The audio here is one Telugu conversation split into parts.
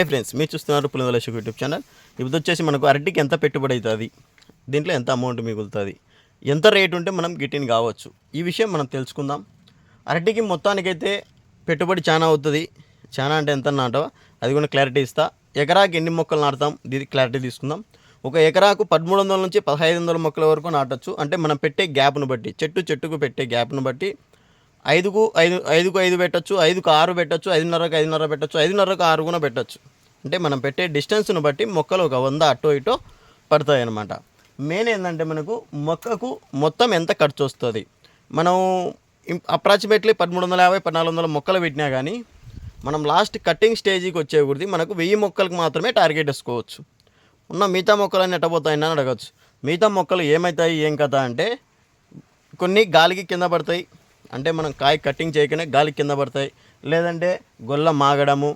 హాయ్ ఫ్రెండ్స్ మీరు చూస్తున్నారు పులిందల షుగర్ యూట్యూబ్ ఛానల్. ఇప్పుడు వచ్చేసి మనకు అరటికి ఎంత పెట్టుబడి అవుతుంది? దీంట్లో ఎంత అమౌంట్ మిగులుతుంది? ఎంత రేట్ ఉంటే మనం గిట్టిన్ కావచ్చు? ఈ విషయం మనం తెలుసుకుందాం. అరటికి మొత్తానికైతే పెట్టుబడి చాలా అవుతుంది. చాలా అంటే ఎంత నాటో అది కూడా క్లారిటీ ఇస్తా. ఎకరాకి ఎన్ని మొక్కలు నాటుతాం? దీని క్లారిటీ తీసుకుందాం. ఒక ఎకరాకు పదమూడు వందల నుంచి పదహైదు వందల మొక్కల వరకు నాటచ్చు. అంటే మనం పెట్టే గ్యాప్ను బట్టి చెట్టు చెట్టుకు పెట్టే గ్యాప్ను బట్టి ఐదుకు ఐదు ఐదుకు ఐదు పెట్టచ్చు ఐదుకు ఆరు పెట్టచ్చు ఐదున్నరకు ఐదున్నర పెట్టచ్చు ఐదున్నరకు ఆరు కూడా పెట్టచ్చు. అంటే మనం పెట్టే డిస్టెన్స్ను బట్టి మొక్కలు ఒక వంద అటో ఇటో పడతాయి అన్నమాట మెయిన్ ఏంటంటే మనకు మొక్కకు మొత్తం ఎంత ఖర్చు వస్తుంది మనం అప్రాక్సిమేట్లీ పదమూడు వందల యాభై పద్నాలుగు వందల మొక్కలు పెట్టినా కానీ మనం లాస్ట్ కటింగ్ స్టేజ్కి వచ్చే కొద్ది మనకు వెయ్యి మొక్కలకు మాత్రమే టార్గెట్ వేసుకోవచ్చు. ఉన్న మిగతా మొక్కలన్నీ ఎట్టబోతాయని అని అడగచ్చు. మిగతా మొక్కలు ఏమవుతాయి ఏం కథ అంటే కొన్ని గాలికి కింద పడతాయి అంటే మనం కాయ కటింగ్ చేయకనే గాలి కింద పడతాయి. లేదంటే గొల్ల మాగడము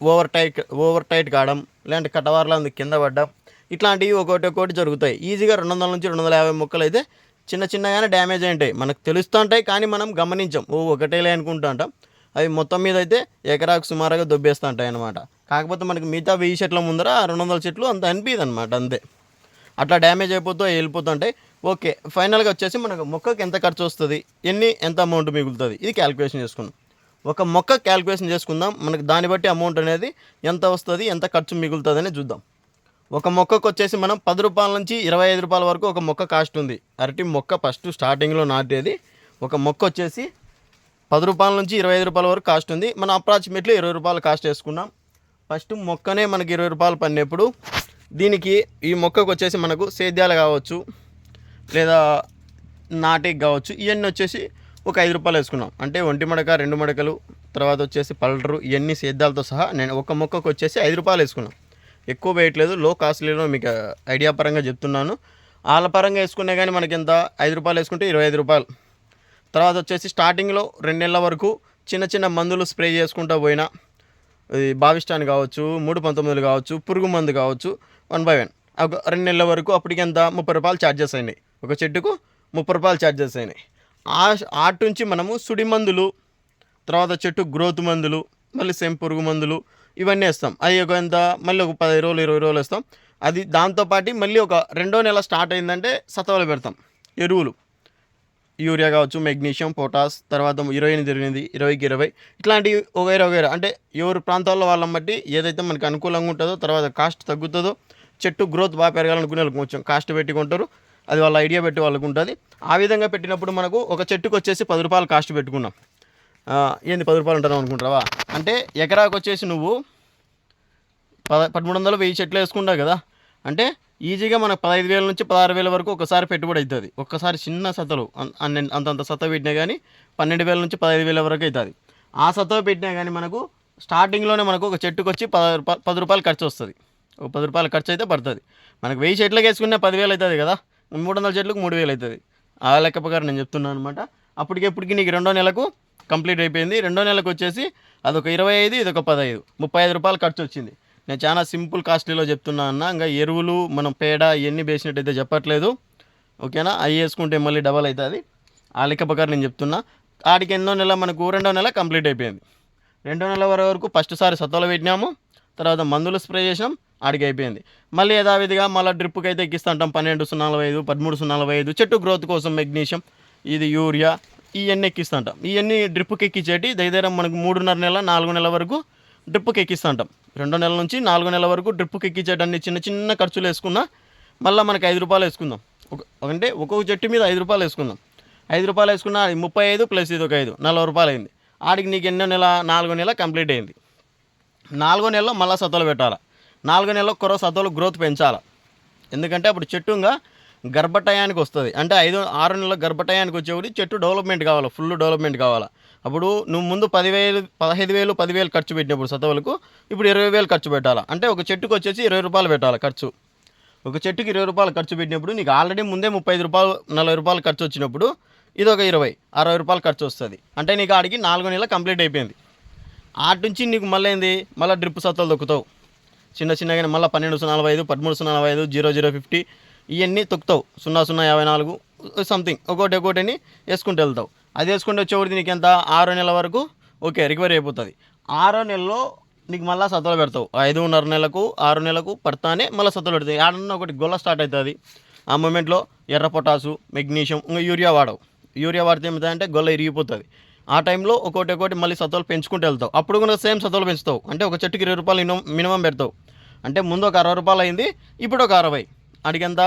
ఓవర్ టైట్ ఓవర్ టైట్ కావడం లేదంటే కటవార్ల కింద పడ్డం ఇట్లాంటివి ఒకటి ఒకటి జరుగుతాయి. ఈజీగా రెండు వందల నుంచి రెండు వందల యాభై మొక్కలు అయితే చిన్న చిన్నగానే డ్యామేజ్ అయి ఉంటాయి. మనకు తెలుస్తుంటాయి కానీ మనం గమనించాం. ఓ ఒకటేలే అనుకుంటూ ఉంటాం. అవి మొత్తం మీద అయితే ఎకరాకు సుమారుగా దొబ్బేస్తుంటాయి అనమాట కాకపోతే మనకి మిగతా వెయ్యి చెట్ల ముందర ఆ రెండు వందల చెట్లు అంత అనిపించదు అనమాట అంతే. అట్లా డ్యామేజ్ అయిపోతూ వెళ్ళిపోతుంటాయి ఓకే ఫైనల్గా వచ్చేసి మనకు మొక్కకి ఎంత ఖర్చు వస్తుంది ఎన్ని ఎంత అమౌంట్ మిగులుతుంది ఇది క్యాలిక్యులేషన్ చేసుకుందాం. ఒక మొక్క క్యాలిక్యులేషన్ చేసుకుందాం మనకు దాన్ని బట్టి అమౌంట్ అనేది ఎంత వస్తుంది ఎంత ఖర్చు మిగులుతుంది అని చూద్దాం. ఒక మొక్కకు వచ్చేసి మనం పది రూపాయల నుంచి ఇరవై ఐదు రూపాయల వరకు ఒక మొక్క కాస్ట్ ఉంది. అరటి మొక్క ఫస్ట్ స్టార్టింగ్లో నాటేది. ఒక మొక్క వచ్చేసి పది రూపాయల నుంచి ఇరవై ఐదు రూపాయల వరకు కాస్ట్ ఉంది. మనం అప్రాక్సిమేట్లీ ఇరవై రూపాయలు కాస్ట్ వేసుకున్నాం. ఫస్ట్ మొక్కనే మనకి ఇరవై రూపాయలు పడినప్పుడు దీనికి ఈ మొక్కకు వచ్చేసి మనకు సేద్యాలు కావచ్చు లేదా నాటికి కావచ్చు ఇవన్నీ వచ్చేసి ఒక ఐదు రూపాయలు వేసుకున్నాం. అంటే ఒంటి మడక రెండు మడకలు తర్వాత వచ్చేసి పల్టరు ఇవన్నీ సేద్యాలతో సహా నేను ఒక మొక్కకు వచ్చేసి ఐదు రూపాయలు వేసుకున్నాం. ఎక్కువ వేయట్లేదు లో కాస్ట్లీలో మీకు ఐడియా పరంగా చెప్తున్నాను. వాళ్ళ పరంగా వేసుకునే కానీ మనకి ఎంత? ఐదు రూపాయలు వేసుకుంటే ఇరవై ఐదు రూపాయలు. తర్వాత వచ్చేసి స్టార్టింగ్లో రెండు నెలల వరకు చిన్న చిన్న మందులు స్ప్రే చేసుకుంటూ పోయినా. ఇది బావిస్టాన్ కావచ్చు మూడు పంతొమ్మిదిలు కావచ్చు పురుగు మందు కావచ్చు. వన్ బై వన్ ఒక రెండు నెలల వరకు అప్పటికి ఎంత? ముప్పై రూపాయలు ఛార్జెస్ అయినాయి. ఒక చెట్టుకు ముప్పై రూపాయలు ఛార్జెస్ అయినాయి. ఆ ఆటి నుంచి మనము సుడి మందులు తర్వాత చెట్టు గ్రోత్ మందులు మళ్ళీ సేమ్ పురుగు మందులు ఇవన్నీ వేస్తాం. అవి ఒక ఎంత? మళ్ళీ ఒక పదిహేను రోజులు ఇరవై రోజులు వేస్తాం. అది దాంతోపాటు మళ్ళీ ఒక రెండో నెల స్టార్ట్ అయిందంటే సతవలు పెడతాం. ఎరువులు. యూరియా కావచ్చు మెగ్నీషియం పొటాస్ తర్వాత ఇరవై ఎనిమిది ఇరవై ఎనిమిది ఇరవైకి ఇరవై. ఇట్లాంటివి వగైరా వగైరా అంటే ఎవరి ప్రాంతాల్లో వాళ్ళని బట్టి ఏదైతే మనకి అనుకూలంగా ఉంటుందో తర్వాత కాస్ట్ తగ్గుతుందో చెట్టు గ్రోత్ బాగా పెరగాలనుకునే వాళ్ళకి కొంచెం కాస్ట్ పెట్టుకుంటారు అది వాళ్ళ ఐడియా పెట్టి వాళ్ళకు ఉంటుంది. ఆ విధంగా పెట్టినప్పుడు మనకు ఒక చెట్టుకు వచ్చేసి పది రూపాయలు కాస్ట్ పెట్టుకున్నాం. ఏంది పది రూపాయలు ఉంటాను అనుకుంటావా? అంటే ఎకరాకు వచ్చేసి నువ్వు పద పదమూడు వందలు వెయ్యి చెట్లు వేసుకుంటావు కదా. అంటే ఈజీగా మనకు పదహైదు వేల నుంచి పదహారు వేల వరకు ఒకసారి పెట్టుబడి అవుతుంది. ఒక్కసారి చిన్న సతలు అన్- అంతంత సత పెట్టినా కానీ పన్నెండు వేల నుంచి పదహైదు వేల వరకు అవుతుంది. ఆ సత్త పెట్టినా కానీ మనకు స్టార్టింగ్లోనే మనకు ఒక చెట్టుకు వచ్చి పద పది రూపాయలు ఖర్చు వస్తుంది. ఒక పది రూపాయలు ఖర్చు అయితే పడుతుంది. మనకు వెయ్యి చెట్లకు వేసుకునే పదివేలు అవుతుంది కదా? మూడు వందల చెట్లకు మూడు వేలు అవుతుంది. ఆ లెక్క ప్రకారం నేను చెప్తున్నాను అనమాట అప్పటికెప్పటికి నీకు రెండో నెలకు కంప్లీట్ అయిపోయింది. రెండో నెలకు వచ్చేసి అదొక ఇరవై ఐదు ఇదొక పదహైదు. ముప్పై ఐదు రూపాయలు ఖర్చు వచ్చింది. నేను చాలా సింపుల్ కాస్ట్లీలో చెప్తున్నా అన్న ఇంకా ఎరువులు మనం పేడ ఇవన్నీ వేసినట్టయితే చెప్పట్లేదు. ఓకేనా? అవి వేసుకుంటే మళ్ళీ డబల్ అవుతుంది. ఆ లెక్క ప్రకారం నేను చెప్తున్నా. ఆడికి ఎన్నో నెల మనకు రెండో నెల కంప్లీట్ అయిపోయింది. రెండో నెల వరకు ఫస్ట్ సారి సత్తలో పెట్టినాము. తర్వాత మందులు స్ప్రే చేసినాం. ఆడికి అయిపోయింది. మళ్ళీ యథావిధిగా మళ్ళీ డ్రిప్కి అయితే ఎక్కిస్తుంటాం. పన్నెండు సున్నా నలభై ఐదు పదమూడు సున్నా నలభై ఐదు. చెట్టు గ్రోత్ కోసం మెగ్నీషియం ఇది యూరియా ఇవన్నీ ఎక్కిస్తుంటాం. ఇవన్నీ డ్రిప్కి ఎక్కించేటి దగ్గర మనకు మూడున్నర నెల నాలుగు నెలల వరకు డ్రిప్కి ఎక్కిస్తుంటాం రెండో నెల నుంచి నాలుగో నెల వరకు డ్రిప్కి ఎక్కించేటన్ని చిన్న చిన్న ఖర్చులు వేసుకున్నా మళ్ళీ మనకి ఐదు రూపాయలు వేసుకుందాం. ఒక అంటే ఒక్కొక్క చెట్టు మీద ఐదు రూపాయలు వేసుకుందాం. ఐదు రూపాయలు వేసుకున్నా అది ముప్పై ఐదు ప్లస్ ఇది ఒక ఐదు నలభై రూపాయలు అయింది. ఆడికి నీకు ఎన్నో నెల నాలుగో నెల కంప్లీట్ అయింది. నాలుగో నెలలో మళ్ళీ సతలు పెట్టాలి? నాలుగో నెలలో కుర్ర సతలు గ్రోత్ పెంచాలి? ఎందుకంటే అప్పుడు చెట్టుగా గర్భటయానికి వస్తుంది. అంటే ఐదు ఆరు నెలల గర్భటయానికి వచ్చేప్పుడు చెట్టు డెవలప్మెంట్ కావాలి ఫుల్ డెవలప్మెంట్ కావాలి. అప్పుడు నువ్వు ముందు పదివేలు పదహైదు వేలు పదివేలు ఖర్చు పెట్టినప్పుడు సతవులకు ఇప్పుడు ఇరవై వేలు ఖర్చు పెట్టాలి? అంటే ఒక చెట్టుకు వచ్చేసి ఇరవై రూపాయలు పెట్టాలి ఖర్చు? ఒక చెట్టుకి ఇరవై రూపాయలు ఖర్చు పెట్టినప్పుడు నీకు ఆల్రెడీ ముందే ముప్పై ఐదు రూపాయలు నలభై రూపాయలు ఖర్చు వచ్చినప్పుడు ఇది ఒక ఇరవై అరవై రూపాయలు ఖర్చు వస్తుంది. అంటే నీకు ఆడికి నాలుగు నెలలు కంప్లీట్ అయిపోయింది. ఆటి నుంచి నీకు మళ్ళీ ఏంది? మళ్ళీ డ్రిప్ సత్తలు దొక్కుతావు. చిన్న చిన్నగానే మళ్ళీ పన్నెండు సున్నా నలభై ఐదు పదమూడు సున్నా నలభై ఐదు జీరో జీరో ఫిఫ్టీ ఇవన్నీ తొక్కుతావు. సున్నా సున్నా యాభై నాలుగు సంథింగ్ ఒకటి ఒకటిని వేసుకుంటూ వెళ్తావు. అది వేసుకుంటే వచ్చేవాడికి నీకు ఎంత? ఆరో నెల వరకు ఓకే రికవరీ అయిపోతుంది. ఆరో నెలలో నీకు మళ్ళీ సత్తలు పెడతావు. ఐదున్నర నెలకు ఆరు నెలకు పడతానే మళ్ళీ సత్తలు పెడతాయి. ఆడన్న ఒకటి గొల్ల స్టార్ట్ అవుతుంది. ఆ మూమెంట్లో ఎర్ర పొటాసు మెగ్నీషియం ఇంకా యూరియా వాడవు. యూరియా వాడితే ఏమవుతుందంటే గొల్ల ఇరిగిపోతుంది. ఆ టైంలో ఒకటి ఒకటి మళ్ళీ సత్తలు పెంచుకుంటూ వెళ్తావు. అప్పుడు కూడా సేమ్ సత్తలు పెంచుతావు. అంటే ఒక చెట్టుకి ఇరవై రూపాయలు మినిమం పెడతావు. అంటే ముందు ఒక అరవై రూపాయలు అయింది ఇప్పుడు ఒక అరవై. అడిగెంత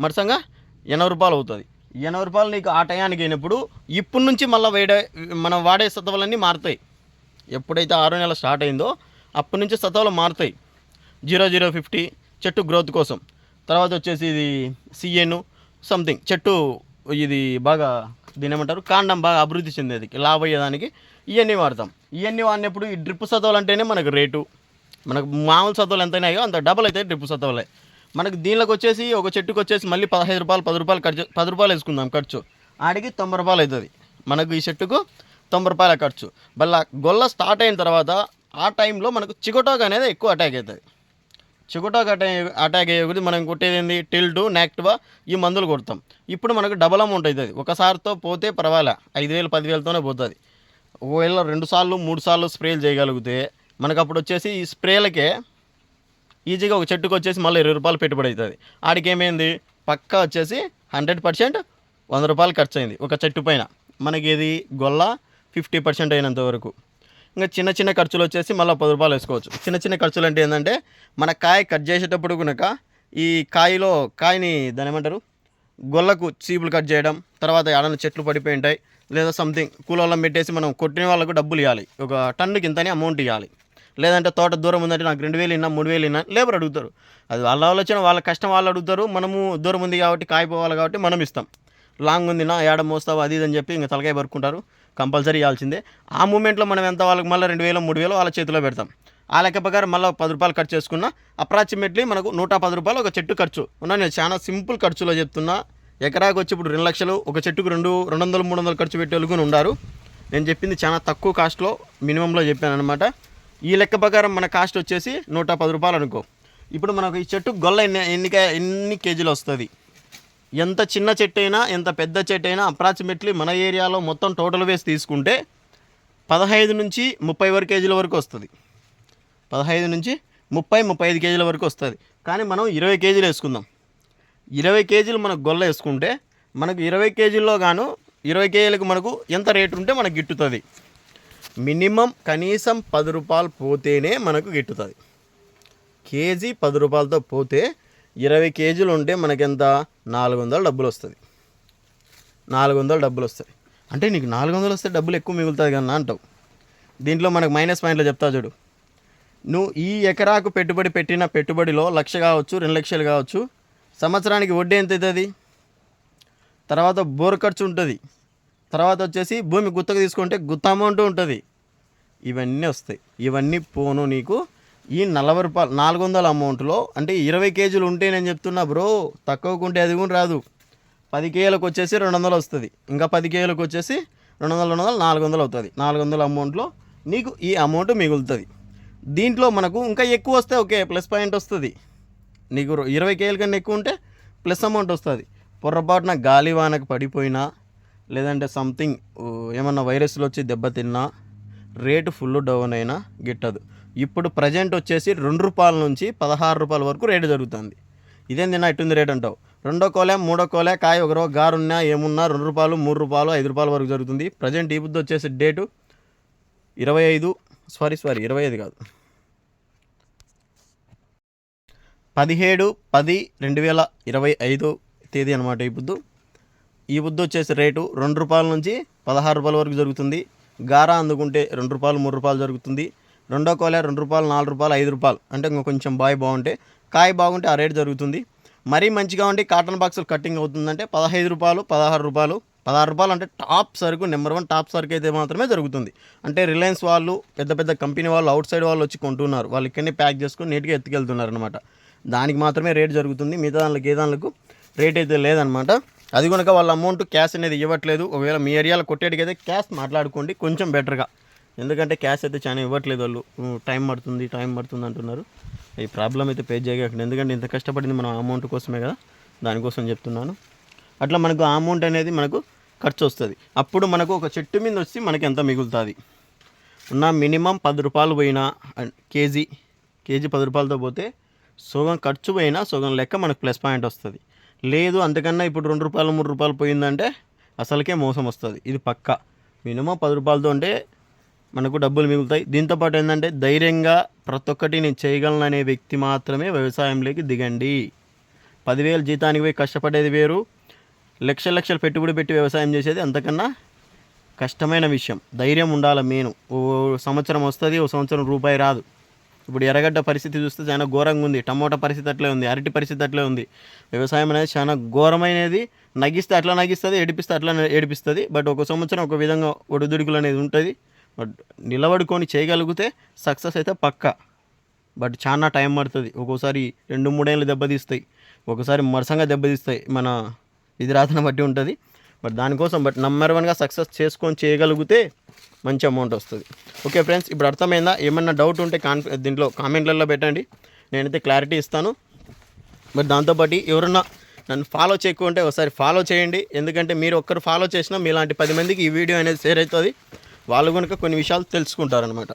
మరసంగా ఎనభై రూపాయలు అవుతుంది. ఎనభై రూపాయలు నీకు ఆ టయానికి అయినప్పుడు ఇప్పటి నుంచి మళ్ళీ వేడే మనం వాడే సత్వాలన్నీ మారుతాయి. ఎప్పుడైతే ఆరో నెల స్టార్ట్ అయిందో అప్పటి నుంచి సత్వాలు మారుతాయి. జీరో జీరో ఫిఫ్టీ చెట్టు గ్రోత్ కోసం. తర్వాత వచ్చేసి ఇది సిఎన్ సంథింగ్. చెట్టు ఇది బాగా దీని ఏమంటారు? కాండం బాగా అభివృద్ధి చెందేది. లాభ అయ్యేదానికి ఇవన్నీ వాడతాం. ఇవన్నీ వాడినప్పుడు ఈ డ్రిప్ సతవలు అంటేనే మనకు రేటు. మనకు మామూలు సత్వాలు ఎంతైనాయో అంత డబల్ అయితే డ్రిప్ సతవలే మనకు దీనిలోకి వచ్చేసి ఒక చెట్టుకు వచ్చేసి మళ్ళీ పదహైదు రూపాయలు పది రూపాయలు ఖర్చు పది రూపాయలు వేసుకుందాం ఖర్చు. ఆడికి తొంభై రూపాయలు అవుతుంది. మనకు ఈ చెట్టుకు తొంభై రూపాయల ఖర్చు. మళ్ళీ గొల్ల స్టార్ట్ అయిన తర్వాత ఆ టైంలో మనకు చికోటాక్ అనేది ఎక్కువ అటాక్ అవుతుంది. చికోటాక్ అటాక్ అటాక్ అయ్యే మనం కొట్టేది ఏంది? టిల్డు నెక్టివా ఈ మందులు కొడతాం. ఇప్పుడు మనకు డబల్ అమౌంట్ అవుతుంది. ఒకసారితో పోతే పర్వాలే. ఐదు వేలు పదివేలతోనే పోతుంది. ఒకవేళ రెండు సార్లు మూడు సార్లు స్ప్రేలు చేయగలిగితే మనకు అప్పుడు వచ్చేసి ఈ స్ప్రేలకే ఈజీగా ఒక చెట్టుకు వచ్చేసి మళ్ళీ ఇరవై రూపాయలు పెట్టుబడి అవుతుంది. ఆడికి ఏమైంది? పక్కా వచ్చేసి హండ్రెడ్ పర్సెంట్ వంద రూపాయలు ఖర్చు అయింది ఒక చెట్టు పైన. మనకి ఇది గొల్ల ఫిఫ్టీ పర్సెంట్ అయినంత వరకు. ఇంకా చిన్న చిన్న ఖర్చులు వచ్చేసి మళ్ళీ పది రూపాయలు వేసుకోవచ్చు. చిన్న చిన్న ఖర్చులు అంటే ఏంటంటే మన కాయ కట్ చేసేటప్పుడు కనుక ఈ కాయలో కాయని దాని ఏమంటారు? గొల్లకు చీపులు కట్ చేయడం తర్వాత ఏడన్నా చెట్లు పడిపోయి ఉంటాయి లేదా సంథింగ్ కూలోళ్ళం పెట్టేసి మనం కొట్టిన వాళ్ళకు డబ్బులు ఇవ్వాలి ఒక టన్నుకి ఇంతని అమౌంట్ ఇవ్వాలి లేదంటే తోట దూరం ఉందంటే నాకు రెండు వేలు ఇన్నా మూడు వేలు ఇన్నా లేబర్ అడుగుతారు. అది వాళ్ళ ఆలోచన వాళ్ళ కష్టం వాళ్ళు అడుగుతారు. మనము దూరం ఉంది కాబట్టి కాయిపోవాలి కాబట్టి మనం ఇస్తాం. లాంగ్ ఉంది నా ఏడ మోస్తావు అది ఇది అని చెప్పి ఇంకా తలకాయ పరుకుంటారు కంపల్సరీ ఇవ్వాల్సిందే. ఆ మూమెంట్లో మనం ఎంత వాళ్ళకి మళ్ళీ రెండు వేలు మూడు వేలు వాళ్ళ చేతిలో పెడతాం. ఆ లెక్క ప్రకారం మళ్ళీ పది రూపాయలు ఖర్చు చేసుకున్నా అప్రాక్సిమేట్లీ మనకు నూట పది రూపాయలు ఒక చెట్టు ఖర్చు. ఉన్నా నేను చాలా సింపుల్ ఖర్చులో చెప్తున్నా. ఎకరాకి వచ్చి ఇప్పుడు రెండు లక్షలు ఒక చెట్టుకు రెండు రెండు వందలు మూడు వందలు ఖర్చు పెట్టే ఉన్నారు నేను చెప్పింది చాలా తక్కువ కాస్ట్లో మినిమంలో చెప్పాను అనమాట ఈ లెక్క ప్రకారం మన కాస్ట్ వచ్చేసి నూట పది రూపాయలు అనుకో. ఇప్పుడు మనకు ఈ చెట్టు గొల్ల ఎన్ని ఎన్ని ఎన్ని కేజీలు వస్తుంది? ఎంత చిన్న చెట్టు అయినా ఎంత పెద్ద చెట్టు అయినా అప్రాక్సిమేట్లీ మన ఏరియాలో మొత్తం టోటల్ వేసి తీసుకుంటే పదహైదు నుంచి ముప్పై వరకు కేజీల వరకు వస్తుంది. పదహైదు నుంచి ముప్పై ముప్పై ఐదు కేజీల వరకు వస్తుంది. కానీ మనం ఇరవై కేజీలు వేసుకుందాం. ఇరవై కేజీలు మనకు గొల్ల వేసుకుంటే మనకు ఇరవై కేజీల్లో గాను ఇరవై కేజీలకు మనకు ఎంత రేటు ఉంటే మనకు గిట్టుతుంది. మినిమం కనీసం పది రూపాయలు పోతేనే మనకు గిట్టుతుంది. కేజీ పది రూపాయలతో పోతే ఇరవై కేజీలు ఉంటే మనకెంత? నాలుగు వందలు డబ్బులు వస్తుంది. నాలుగు వందలు డబ్బులు వస్తాయి అంటే నీకు నాలుగు వందలు వస్తే డబ్బులు ఎక్కువ మిగులుతుంది కన్నా అంటావు. దీంట్లో మనకు మైనస్ పాయింట్లో చెప్తా చూడు. నువ్వు ఈ ఎకరాకు పెట్టుబడి పెట్టిన పెట్టుబడిలో లక్ష కావచ్చు రెండు లక్షలు కావచ్చు సంవత్సరానికి వడ్డీ ఎంత అవుతుంది తర్వాత బోర్ ఖర్చు ఉంటుంది. తర్వాత వచ్చేసి భూమి గుత్తకు తీసుకుంటే గుత్త అమౌంట్ ఉంటుంది. ఇవన్నీ వస్తాయి. ఇవన్నీ పోను నీకు. ఈ నలభై రూపాయలు నాలుగు వందల అమౌంట్లో అంటే ఇరవై కేజీలు ఉంటే నేను చెప్తున్నా బ్రో తక్కువకుంటే అది కూడా రాదు. పది కేజీలకు వచ్చేసి రెండు వందలు వస్తుంది. ఇంకా పది కేజీలకు వచ్చేసి రెండు వందలు రెండు వందలు నాలుగు వందలు అవుతుంది. నాలుగు వందల అమౌంట్లో నీకు ఈ అమౌంట్ మిగులుతుంది. దీంట్లో మనకు ఇంకా ఎక్కువ వస్తే ఓకే ప్లస్ పాయింట్ వస్తుంది. నీకు ఇరవై కేజీల కన్నా ఎక్కువ ఉంటే ప్లస్ అమౌంట్ వస్తుంది. పొరపాటున గాలి వానకు పడిపోయినా లేదంటే సంథింగ్ ఏమన్నా వైరస్లు వచ్చి దెబ్బతిన్నా రేటు ఫుల్ డౌన్ అయినా గిట్టదు. ఇప్పుడు ప్రజెంట్ వచ్చేసి రెండు రూపాయల నుంచి పదహారు రూపాయల వరకు రేటు జరుగుతుంది. ఇదేం తిన్నా ఇటుంది రేట్ అంటావు. రెండో కోలే మూడో కోలే కాయ ఒకరో గారున్నా ఏమున్నా రెండు రూపాయలు మూడు రూపాయలు ఐదు రూపాయల వరకు జరుగుతుంది. ప్రజెంట్ ఈ బుద్ధి వచ్చేసి డేటు ఇరవై ఐదు సారీ సారీ ఇరవై ఐదు కాదు. పదిహేడు పది రెండు వేల ఇరవై ఐదు తేదీ అనమాట ఈ బుద్ధు. ఈ బుద్ధి వచ్చేసి రేటు రెండు రూపాయల నుంచి పదహారు రూపాయల వరకు జరుగుతుంది. గారా అందుకుంటే రెండు రూపాయలు మూడు రూపాయలు జరుగుతుంది. రెండో కోలే రెండు రూపాయలు నాలుగు రూపాయలు ఐదు రూపాయలు. అంటే ఇంకా కొంచెం బాయ్ బాగుంటే కాయ బాగుంటే ఆ రేటు జరుగుతుంది. మరీ మంచిగా ఉంటే కాటన్ బాక్సులు కట్టింగ్ అవుతుందంటే పదహైదు రూపాయలు పదహారు రూపాయలు. పదహారు రూపాయలు అంటే టాప్ సరుకు నెంబర్ వన్ టాప్ సరుకు అయితే మాత్రమే జరుగుతుంది. అంటే రిలయన్స్ వాళ్ళు పెద్ద పెద్ద కంపెనీ వాళ్ళు అవుట్ సైడ్ వాళ్ళు వచ్చి కొంటున్నారు. వాళ్ళు ఇక్కడనే ప్యాక్ చేసుకుని నీట్గా ఎత్తుకెళ్తున్నారు అనమాట దానికి మాత్రమే రేట్ జరుగుతుంది. మిగతా దానికి ఏ దానికి రేట్ అయితే లేదనమాట అది కనుక వాళ్ళ అమౌంట్ క్యాష్ అనేది ఇవ్వట్లేదు. ఒకవేళ మీ ఏరియాలో కొట్టేటికైతే క్యాష్ మాట్లాడుకోండి. కొంచెం బెటర్గా. ఎందుకంటే క్యాష్ అయితే చాలా ఇవ్వట్లేదు వాళ్ళు. టైం పడుతుంది టైం పడుతుంది అంటున్నారు. ఈ ప్రాబ్లం అయితే పే చేయకండి. ఎందుకంటే ఇంత కష్టపడింది మనం అమౌంట్ కోసమే కదా. దానికోసం చెప్తున్నాను. అట్లా మనకు ఆ అమౌంట్ అనేది మనకు ఖర్చు వస్తుంది. అప్పుడు మనకు ఒక చెట్టు మీద వచ్చి మనకి ఎంత మిగులుతుంది? ఉన్న మినిమం పది రూపాయలు పోయినా అండ్ కేజీ కేజీ పది రూపాయలతో పోతే సగం ఖర్చు పోయినా సగం లెక్క మనకు ప్లస్ పాయింట్ వస్తుంది. లేదు అంతకన్నా ఇప్పుడు రెండు రూపాయలు మూడు రూపాయలు పోయిందంటే అసలుకే మోసం వస్తుంది. ఇది పక్కా. మినిమం పది రూపాయలతో ఉంటే మనకు డబ్బులు మిగులుతాయి. దీంతోపాటు ఏంటంటే ధైర్యంగా ప్రతి ఒక్కటి నేను చేయగలను అనే వ్యక్తి మాత్రమే వ్యవసాయంలోకి దిగండి. పదివేలు జీతానికి పోయి కష్టపడేది వేరు. లక్షల లక్షలు పెట్టుబడి పెట్టి వ్యవసాయం చేసేది అంతకన్నా కష్టమైన విషయం. ధైర్యం ఉండాలి మెయిన్. ఓ సంవత్సరం వస్తుంది ఓ సంవత్సరం రూపాయి రాదు. ఇప్పుడు ఎర్రగడ్డ పరిస్థితి చూస్తే చాలా ఘోరంగా ఉంది. టమోటా పరిస్థితి అట్లే ఉంది. అరటి పరిస్థితి అట్లే ఉంది. వ్యవసాయం అనేది చాలా ఘోరమైనది. నగిస్తే అట్లా నగిస్తుంది ఏడిపిస్తే అట్లా ఏడిపిస్తుంది. బట్ ఒక సంవత్సరం ఒక విధంగా ఒడిదుడుకులు అనేది ఉంటుంది. బట్ నిలబడుకొని చేయగలిగితే సక్సెస్ అయితే పక్కా. బట్ చాలా టైం పడుతుంది. ఒక్కోసారి రెండు మూడేళ్ళు దెబ్బతీస్తాయి. ఒకసారి మరసంగా దెబ్బతీస్తాయి. మన ఇది రాతను బట్టి ఉంటుంది. బట్ దానికోసం బట్ నెంబర్ వన్గా సక్సెస్ చేసుకొని చేయగలిగితే మంచి అమౌంట్ వస్తుంది. ఓకే ఫ్రెండ్స్ ఇప్పుడు అర్థమైందా? ఏమన్నా డౌట్ ఉంటే కాన్ దీంట్లో కామెంట్లలో పెట్టండి. నేనైతే క్లారిటీ ఇస్తాను. మరి దాంతోపాటు ఎవరన్నా నన్ను ఫాలో చేయకుంటే ఒకసారి ఫాలో చేయండి. ఎందుకంటే మీరు ఒక్కరు ఫాలో చేసినా మీలాంటి పది మందికి ఈ వీడియో అనేది షేర్ అవుతుంది. వాళ్ళు కనుక కొన్ని విషయాలు తెలుసుకుంటారనమాట